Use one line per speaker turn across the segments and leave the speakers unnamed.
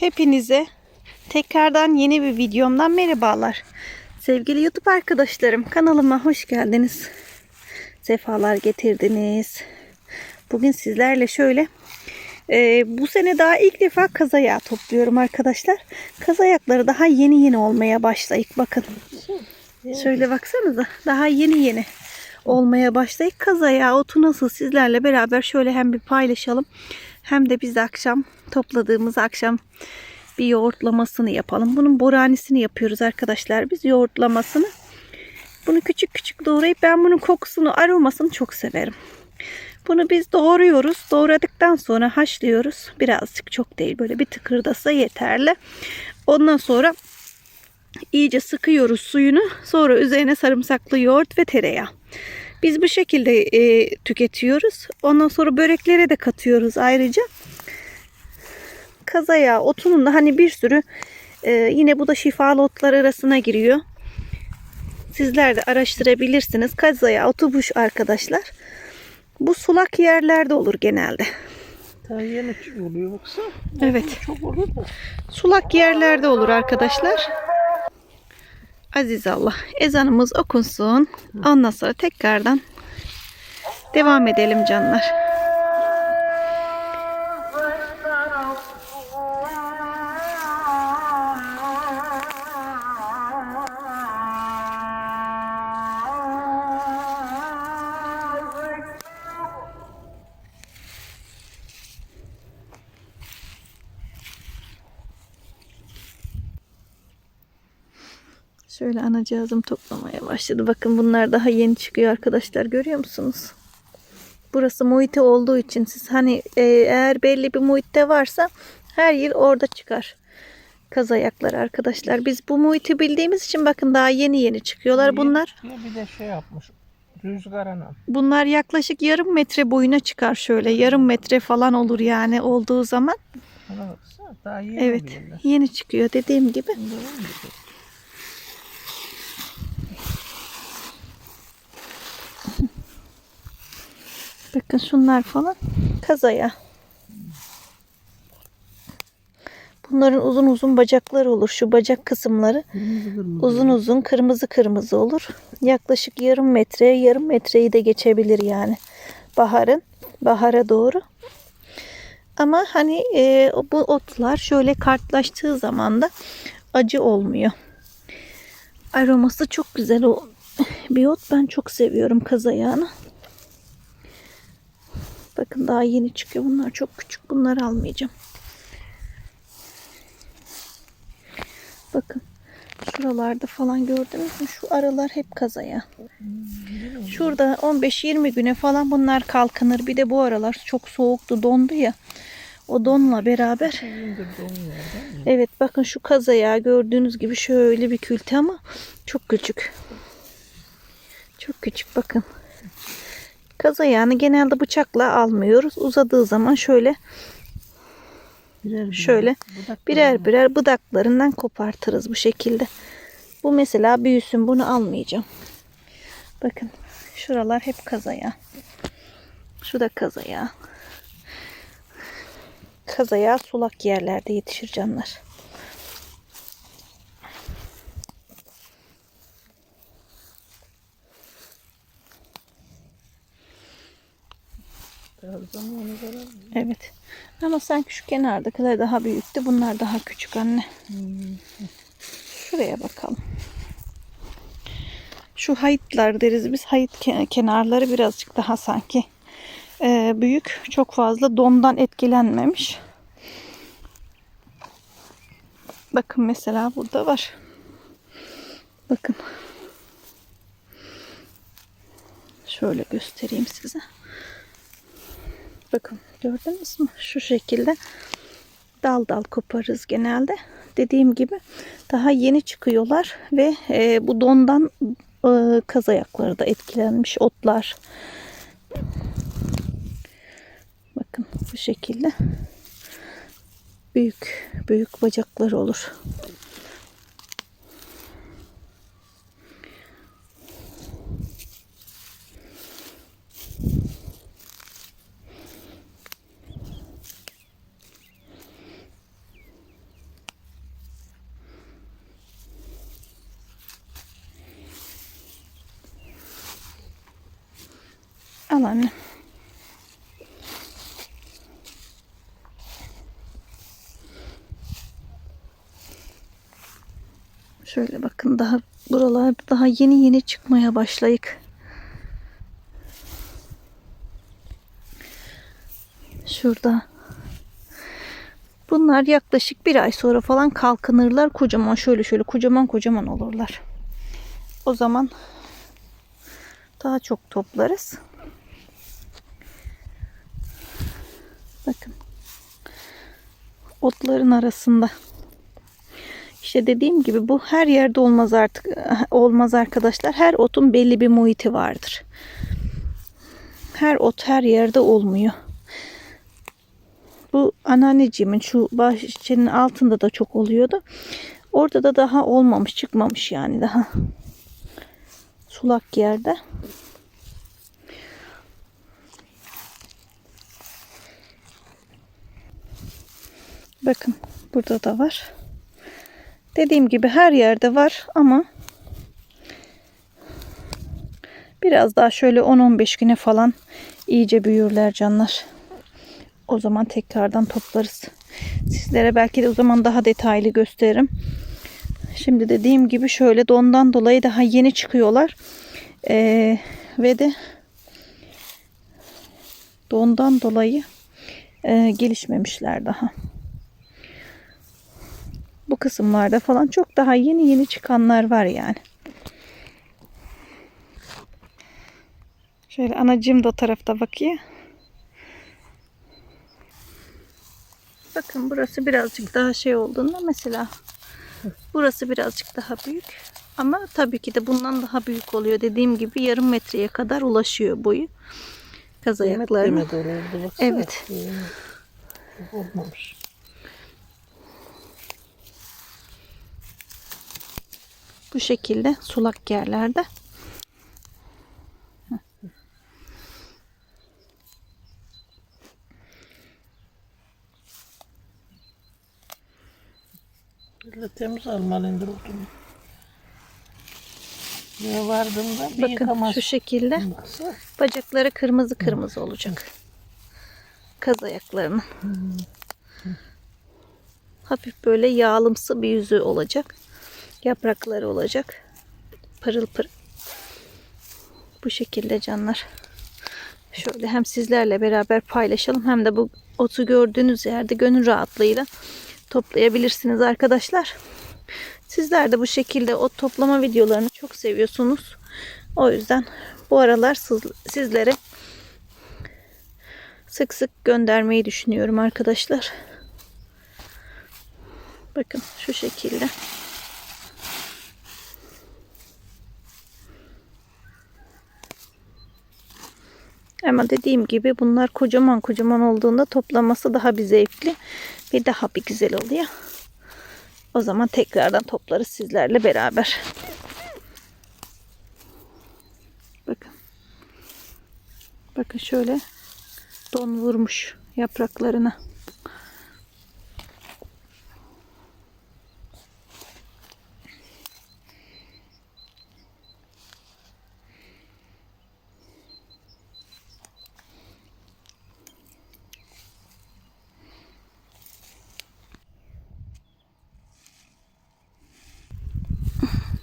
Hepinize tekrardan yeni bir videomdan merhabalar. Sevgili YouTube arkadaşlarım kanalıma hoş geldiniz. Sefalar getirdiniz. Bugün sizlerle şöyle e, bu sene daha ilk defa kazayağı topluyorum arkadaşlar. Kazayakları daha yeni yeni olmaya başlayık bakın. Şöyle baksanıza daha yeni yeni olmaya başlayık. Kazayağı otu nasıl sizlerle beraber şöyle hem bir paylaşalım. Hem de biz akşam topladığımız akşam bir yoğurtlamasını yapalım. Bunun boranisini yapıyoruz arkadaşlar. Biz yoğurtlamasını. Bunu küçük küçük doğrayıp ben bunun kokusunu, aromasını çok severim. Bunu biz doğruyoruz. Doğradıktan sonra haşlıyoruz. Birazcık çok değil böyle bir tıkırdasa yeterli. Ondan sonra iyice sıkıyoruz suyunu. Sonra üzerine sarımsaklı yoğurt ve tereyağı. Biz bu şekilde e, tüketiyoruz. Ondan sonra böreklere de katıyoruz ayrıca. Kazaya otunun da hani bir sürü e, yine bu da şifalı otlar arasına giriyor. Sizler de araştırabilirsiniz. Kazaya otu bu arkadaşlar. Bu sulak yerlerde olur genelde.
Daha yeni oluyor yoksa.
Evet.
Çok olur mu?
Sulak yerlerde olur arkadaşlar. Aziz Allah. Ezanımız okunsun. Ondan sonra tekrardan devam edelim canlar. Şöyle anacığızım toplamaya başladı. Bakın bunlar daha yeni çıkıyor arkadaşlar. Görüyor musunuz? Burası muhite olduğu için siz hani e, eğer belli bir muhitte varsa her yıl orada çıkar. Kaz ayakları arkadaşlar. Biz bu muhiti bildiğimiz için bakın daha yeni yeni çıkıyorlar. Bunlar
Bir de şey yapmış. Rüzgarına.
bunlar yaklaşık yarım metre boyuna çıkar şöyle. Yarım metre falan olur yani olduğu zaman.
Daha yeni
Evet. Yeni çıkıyor dediğim gibi.
Bunda var mı bir de?
Bakın şunlar falan kazaya. Bunların uzun uzun bacakları olur. Şu bacak kısımları
Kırmızı kırmızı.
uzun uzun kırmızı kırmızı olur. Yaklaşık yarım metre, yarım metreyi de geçebilir yani. Baharın, bahara doğru. Ama hani e, bu otlar şöyle kartlaştığı zaman da acı olmuyor. Aroması çok güzel o bir ot. Ben çok seviyorum kazayağını. Bakın daha yeni çıkıyor. Bunlar çok küçük. Bunları almayacağım. Bakın. Şuralarda falan gördünüz mü? Şu aralar hep kazaya. Şurada 15-20 güne falan bunlar kalkınır. Bir de bu aralar çok soğuktu, dondu ya. O donla beraber. Evet bakın şu kazaya gördüğünüz gibi şöyle bir külte ama çok küçük. Çok küçük bakın. Kazayağını genelde bıçakla almıyoruz. Uzadığı zaman şöyle
Birer birer.
Şöyle birer birer budaklarından kopartırız bu şekilde. Bu mesela büyüsün bunu almayacağım. Bakın şuralar hep kazaya. Şu da kazaya. Kazaya sulak yerlerde yetişir canlar.
Biraz zamanı var.
Evet. Ama sanki şu kenardakiler daha büyüktü. Bunlar daha küçük anne. Şuraya bakalım. Şu hayıtlar deriz biz. Hayıt ke- kenarları birazcık daha sanki e, büyük. Çok fazla dondan etkilenmemiş. Bakın mesela burada var. Bakın. Şöyle göstereyim size. Bakın gördünüz mü? Şu şekilde dal dal koparız genelde. Dediğim gibi daha yeni çıkıyorlar ve e, bu dondan e, kaz ayakları da etkilenmiş otlar. Bakın bu şekilde büyük büyük bacaklar olur. Al. Şöyle bakın daha buralarda daha yeni yeni çıkmaya başlayık. Şurada. Bunlar yaklaşık bir ay sonra falan kalkınırlar. Kocaman şöyle şöyle kocaman kocaman olurlar. O zaman daha çok toplarız. Bakın. Otların arasında. İşte dediğim gibi bu her yerde olmaz artık olmaz arkadaşlar. Her otun belli bir muhiti vardır. Her ot her yerde olmuyor. Bu anneanneciğimin şu bahçenin altında da çok oluyordu. Orada da daha olmamış, çıkmamış yani daha sulak yerde. Bakın burada da var. Dediğim gibi her yerde var ama biraz daha şöyle 10-15 güne falan iyice büyürler canlar. O zaman tekrardan toplarız. Sizlere belki de o zaman daha detaylı gösteririm. Şimdi dediğim gibi şöyle dondan dolayı daha yeni çıkıyorlar. Ee, ve de dondan dolayı e, gelişmemişler daha. Bu kısımlarda falan çok daha yeni yeni çıkanlar var yani. Şöyle anacığım da o tarafta bakıyor. Bakın burası birazcık daha şey olduğunda mesela burası birazcık daha büyük. Ama tabii ki de bundan daha büyük oluyor. Dediğim gibi yarım metreye kadar ulaşıyor boyu. Kaz ayaklarına. Evet.
Olmamış.
Bu şekilde sulak yerlerde.
Böyle temiz almalıydı odunu. Ya vardığımda bir
Bakın
yıkamaz.
şu şekilde
Baksana.
bacakları kırmızı kırmızı olacak. Kaz ayaklarının. Hafif böyle yağlımsı bir yüzü olacak. Yaprakları olacak. Pırıl pırıl. Bu şekilde canlar. Şöyle hem sizlerle beraber paylaşalım hem de bu otu gördüğünüz yerde gönül rahatlığıyla toplayabilirsiniz arkadaşlar. Sizler de bu şekilde ot toplama videolarını çok seviyorsunuz. O yüzden bu aralar siz- sizlere sık sık göndermeyi düşünüyorum arkadaşlar. Bakın şu şekilde. Ama dediğim gibi bunlar kocaman kocaman olduğunda toplaması daha bir zevkli ve daha bir güzel oluyor. O zaman tekrardan toplarız sizlerle beraber. Bakın. Bakın şöyle don vurmuş yapraklarına.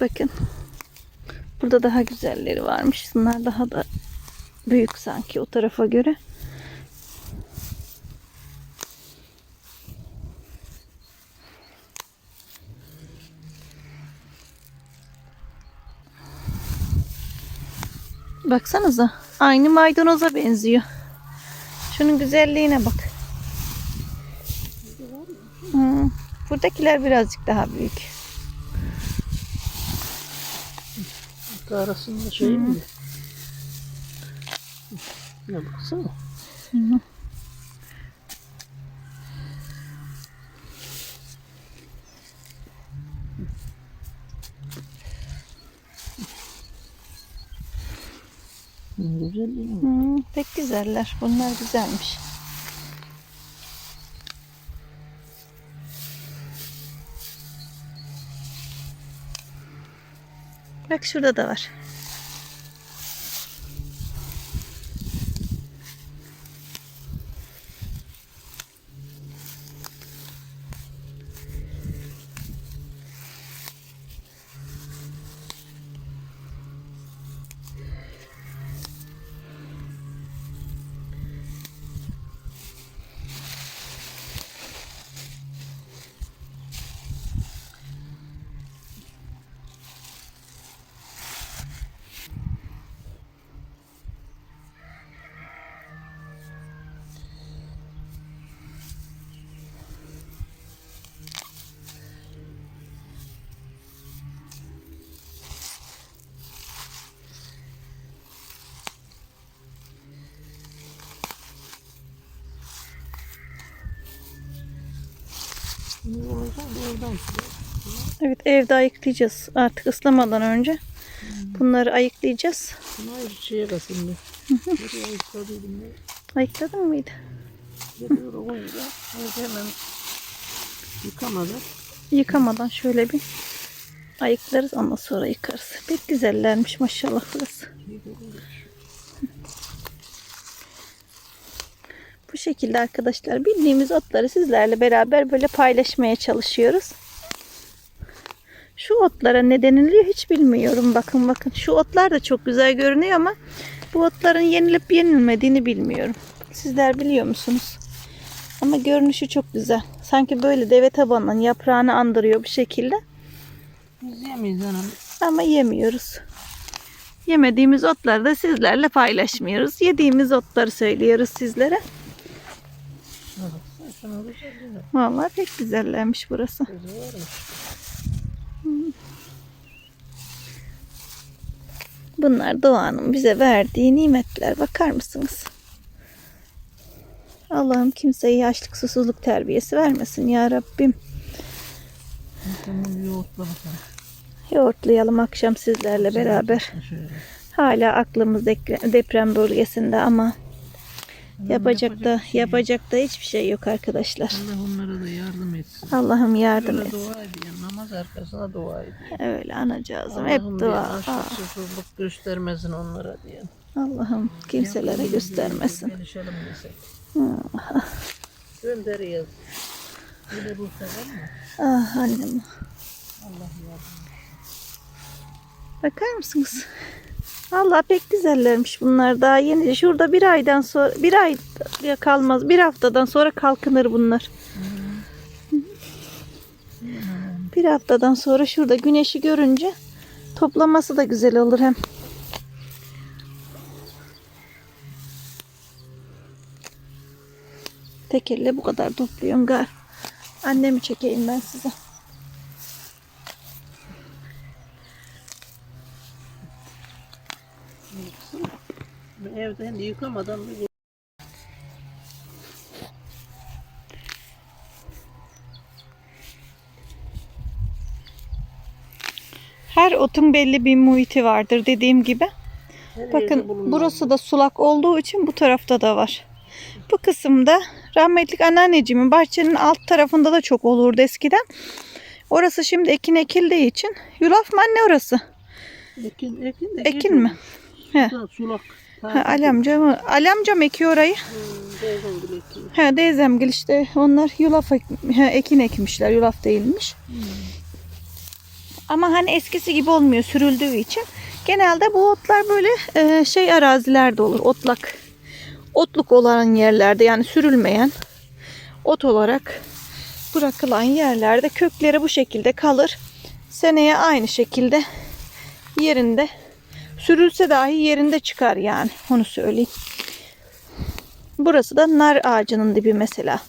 Bakın. Burada daha güzelleri varmış. Bunlar daha da büyük sanki o tarafa göre. Baksanıza. Aynı maydanoza benziyor. Şunun güzelliğine bak. Hmm. Buradakiler birazcık daha büyük.
Arasında şey mi? Ya baksana. Hı, Güzelliği mi?
Hmm, pek güzeller. Bunlar güzelmiş. Bak şurada da var. Evet evde ayıklayacağız artık ıslamadan önce. Bunları ayıklayacağız.
Bunu ayrı şeye ben.
Ayıkladın mıydı?
Hemen yıkamadan.
Yıkamadan şöyle bir ayıklarız ondan sonra yıkarız. Pek güzellermiş maşallah burası. Bu şekilde arkadaşlar bildiğimiz otları sizlerle beraber böyle paylaşmaya çalışıyoruz. Şu otlara ne deniliyor hiç bilmiyorum. Bakın bakın şu otlar da çok güzel görünüyor ama bu otların yenilip yenilmediğini bilmiyorum. Sizler biliyor musunuz? Ama görünüşü çok güzel. Sanki böyle deve tabanının yaprağını andırıyor bu şekilde.
Biz yemeyiz anam.
Ama yemiyoruz. Yemediğimiz otları da sizlerle paylaşmıyoruz. Yediğimiz otları söylüyoruz sizlere.
Şuna baksana şuna güzelliğine.
Vallahi pek güzellermiş burası. Bunlar doğanın bize verdiği nimetler. Bakar mısınız? Allah'ım kimseye yaşlık susuzluk terbiyesi vermesin ya Rabbim. Yoğurtlayalım akşam sizlerle beraber. Hala aklımız deprem bölgesinde Ama yapacak da
bir şey
yapacak da hiçbir şey yok arkadaşlar.
Allah onlara da yardım etsin.
Allah'ım yardım
Şöyle
etsin.
dua ediyor. Namaz arkasına dua ediyor.
Öyle anacığızım hep
Allah'ım
dua.
bir
Aa,
açlık susuzluk göstermesin onlara diye.
Allah'ım kimselere göstermesin.
Gelişelim desek.
Ah,
Gönderiyoruz. Böyle bu sefer mi?
ah annem.
Allah yardım
Bakar mısınız? Allah pek güzellermiş bunlar daha yeni. Şurada bir aydan sonra bir ay kalmaz. Bir haftadan sonra kalkınır bunlar. Bir haftadan sonra şurada güneşi görünce toplaması da güzel olur hem. Tek elle bu kadar topluyorum gar. Annemi çekeyim ben size.
Bir Evden yıkamadan bir
Her otun belli bir muhiti vardır dediğim gibi.
her
Bakın burası da sulak olduğu için bu tarafta da var. Bu kısımda rahmetlik anneanneciğimin bahçenin alt tarafında da çok olurdu eskiden. Orası şimdi ekin ekildiği için. Yulaf mı anne orası?
Ekin, ekin, de
Ekin
gece
mi? He.
Sulak.
Ha, Ali amca mı? Ali amcam ekiyor orayı.
Hmm.
Ha, teyzemgil işte onlar yulaf ek- ekin ekmişler. Yulaf değilmiş. Ama hani eskisi gibi olmuyor sürüldüğü için. Genelde bu otlar böyle e, şey arazilerde olur. Otlak. Otluk olan yerlerde yani sürülmeyen ot olarak bırakılan yerlerde kökleri bu şekilde kalır. Seneye aynı şekilde yerinde sürülse dahi yerinde çıkar yani onu söyleyeyim. Burası da nar ağacının dibi mesela.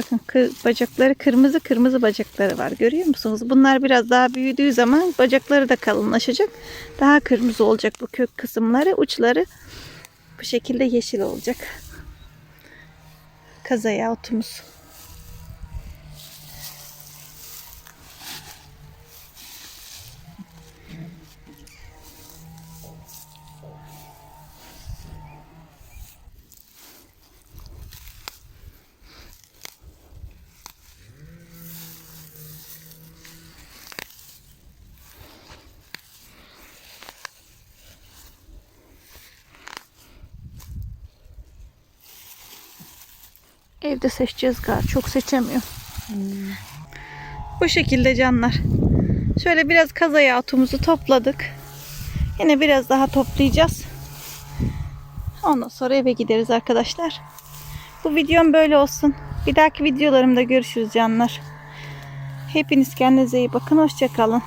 Bakın kır, bacakları kırmızı kırmızı bacakları var. Görüyor musunuz? Bunlar biraz daha büyüdüğü zaman bacakları da kalınlaşacak. Daha kırmızı olacak bu kök kısımları. Uçları bu şekilde yeşil olacak. Kazaya otumuz. Evde seçeceğiz galiba. Çok seçemiyorum. Bu şekilde canlar. Şöyle biraz kazaya otumuzu topladık. Yine biraz daha toplayacağız. Ondan sonra eve gideriz arkadaşlar. Bu videom böyle olsun. Bir dahaki videolarımda görüşürüz canlar. Hepiniz kendinize iyi bakın. Hoşçakalın.